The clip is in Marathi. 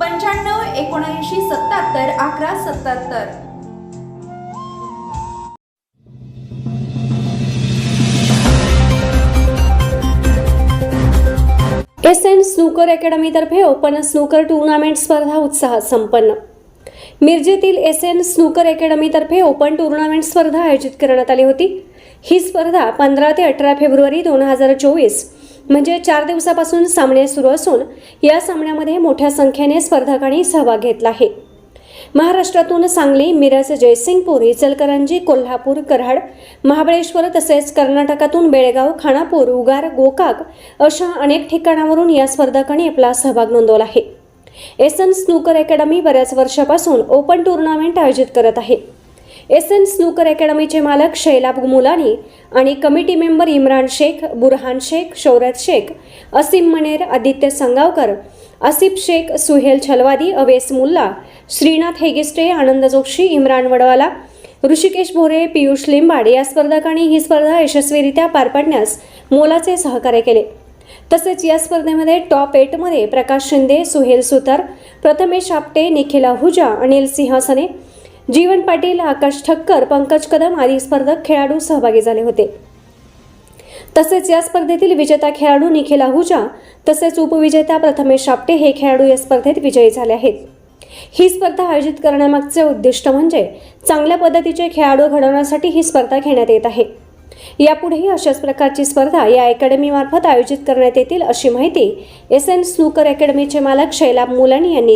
पंच्याण्णव एकोणऐंशी सत्याहत्तर अकरा सत्याहत्तर. एस एन स्नूकर अकॅडमीतर्फे ओपन स्नूकर टुर्नामेंट स्पर्धा उत्साहात संपन्न. मिरजेतील एस एन स्नूकर अकॅडमीतर्फे ओपन टुर्नामेंट स्पर्धा आयोजित करण्यात आली होती. ही स्पर्धा पंधरा ते अठरा फेब्रुवारी दोन हजार चोवीस म्हणजे चार दिवसापासून सामने सुरू असून या सामन्यामध्ये मोठ्या संख्येने स्पर्धकांनी सहभाग घेतला आहे. महाराष्ट्रातून सांगली मिरज जयसिंगपूर इचलकरंजी कोल्हापूर कराड महाबळेश्वर तसेच कर्नाटकातून बेळगाव खानापूर उगार गोकाक अशा अनेक ठिकाणावरून या स्पर्धकांनी आपला सहभाग नोंदवला आहे. एस एन स्नूकर अकॅडमी बऱ्याच वर्षापासून ओपन टुर्नामेंट आयोजित करत आहे. एस एन स्नूकर अकॅडमीचे मालक शैलाब मुलानी आणि कमिटी मेंबर इम्रान शेख बुरहान शेख शौरत शेख असीम मनेर आदित्य संगावकर आसिफ शेख सुहेल छलवादी अवेस मुल्ला श्रीनाथ हेगिस्टे आनंद जोशी इम्रान वडवाला ऋषिकेश भोरे पियुष लिंबाड या स्पर्धकांनी ही स्पर्धा यशस्वीरित्या पार पाडण्यास मोलाचे सहकार्य केले. तसेच या स्पर्धेमध्ये टॉप एटमध्ये प्रकाश शिंदे सुहेल सुतार प्रथमेश आपटे निखिल आहुजा अनिल सिंहासने जीवन पाटील आकाश ठक्कर पंकज कदम आदी स्पर्धक खेळाडू सहभागी झाले होते. तसेच या स्पर्धेतील विजेता खेळाडू निखिल आहुजा तसेच उपविजेता प्रथमेश शापटे हे खेळाडू या स्पर्धेत विजयी झाले आहेत. ही स्पर्धा आयोजित करण्यामागचे उद्दिष्ट म्हणजे चांगल्या पद्धतीचे खेळाडू घडवण्यासाठी ही स्पर्धा घेण्यात येत आहे. यापुढेही अशाच प्रकारची स्पर्धा या अकॅडमीमार्फत आयोजित करण्यात येतील अशी माहिती एस एन स्नूकर अकॅडमीचे मालक शैलाब मुलानी यांनी